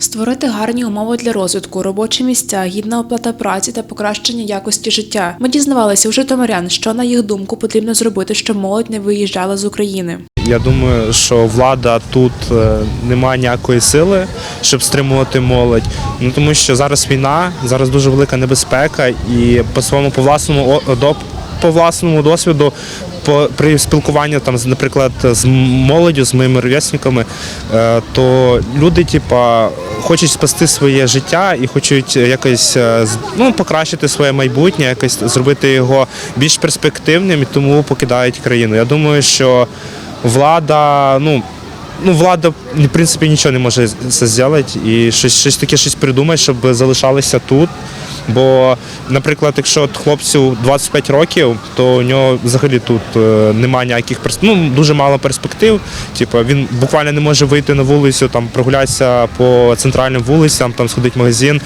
Створити гарні умови для розвитку, робочі місця, гідна оплата праці та покращення якості життя. Ми дізнавалися у житомирян, що на їх думку потрібно зробити, щоб молодь не виїжджала з України. Я думаю, що влада тут е, немає ніякої сили, щоб стримувати молодь. Ну тому що зараз війна, зараз дуже велика небезпека, і по своєму по власному по власному досвіду, по при спілкуванні там, наприклад, з молоддю, з моїми ровесниками, е, то люди, типа, хочуть спасти своє життя і хочуть якось е, ну, покращити своє майбутнє, якось зробити його більш перспективним і тому покидають країну. Я думаю, що влада, ну. Ну, влада, в принципі, нічого не може це зробити і щось, щось таке щось придумати, щоб залишалися тут. Бо, наприклад, якщо хлопцю 25 років, то у нього взагалі тут е, немає ніяких ну, дуже мало перспектив. Типу, він буквально не може вийти на вулицю, там прогулятися по центральним вулицям, там сходити в магазин.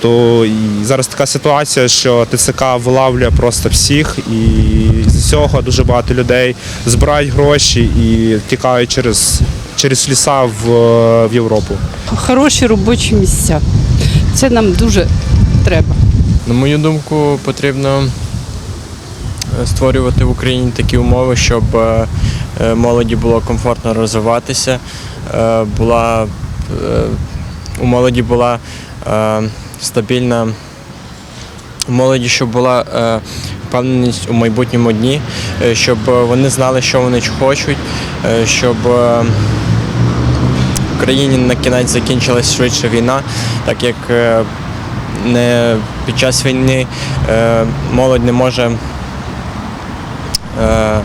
То і зараз така ситуація, що ТЦК вилавлює просто всіх, і з цього дуже багато людей збирають гроші і тікають через, через ліса в, в Європу. хороші робочі місця. Це нам дуже треба. На мою думку, потрібно е, створювати в Україні такі умови, щоб е, е, молоді було комфортно розвиватися, була, у молоді була стабільна, молоді, щоб була впевненість у майбутньому дні, щоб вони знали, що вони хочуть, щоб в країні на кінець закінчилась швидше війна, так як під час війни е, молодь не може е,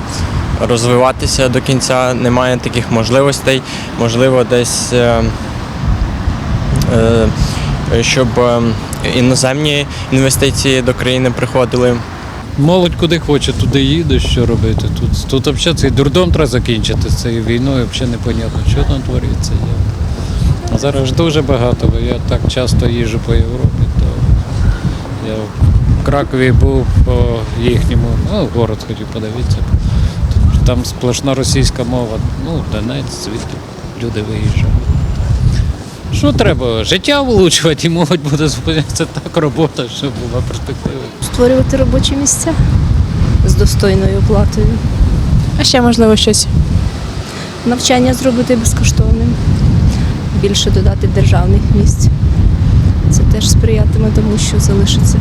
розвиватися до кінця, немає таких можливостей. Можливо, десь е, щоб іноземні інвестиції до країни приходили. Молодь куди хоче, туди їде, що робити. Тут, тут взагалі цей дурдом треба закінчити з цією війною, взагалі непонятно, що там твориться. А зараз дуже багато, бо я так часто їжджу по Європі, я в Кракові був по їхньому, ну, город хотів подивитися. Там сплошна російська мова, ну, Донець, звідти люди виїжджають. Що треба? Життя влучувати і молодь буде зупинятися так робота, щоб була перспектива. створювати робочі місця з достойною оплатою. А ще можливо щось. Навчання зробити безкоштовним, більше додати державних місць. Це теж сприятиме тому, що залишиться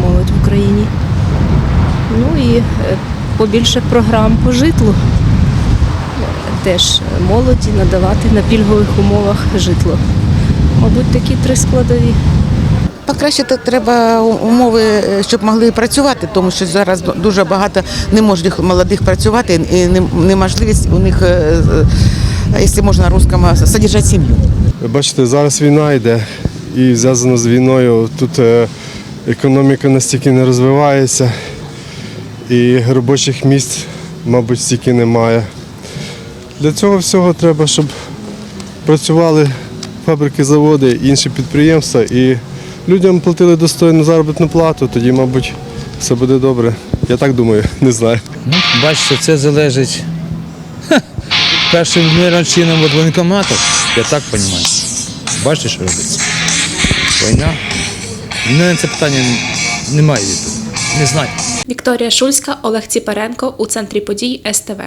молодь в Україні. Ну і е, побільше програм по житлу. Е, Теж молоді надавати на пільгових умовах житло. Мабуть, такі три складові. Покращити треба умови, е, щоб могли працювати, тому що зараз дуже багато не можуть молодих працювати і неможливість у них, якщо можна на русскому, содержати сім'ю. Бачите, зараз війна йде, і зв'язано з війною тут е, економіка настільки не розвивається, і робочих місць, мабуть, стільки немає. Для цього всього треба, щоб працювали фабрики, заводи, інші підприємства, і людям платили достойну заробітну плату, тоді, мабуть, все буде добре. Я так думаю, не знаю. Ну, бачите, це залежить ха, першим чином від воєнкомату, я так розумію. Бачите, що робиться? Війна. На це питання немає. Не знаю. Вікторія Шульська, Олег Ціпаренко у центрі подій СТВ.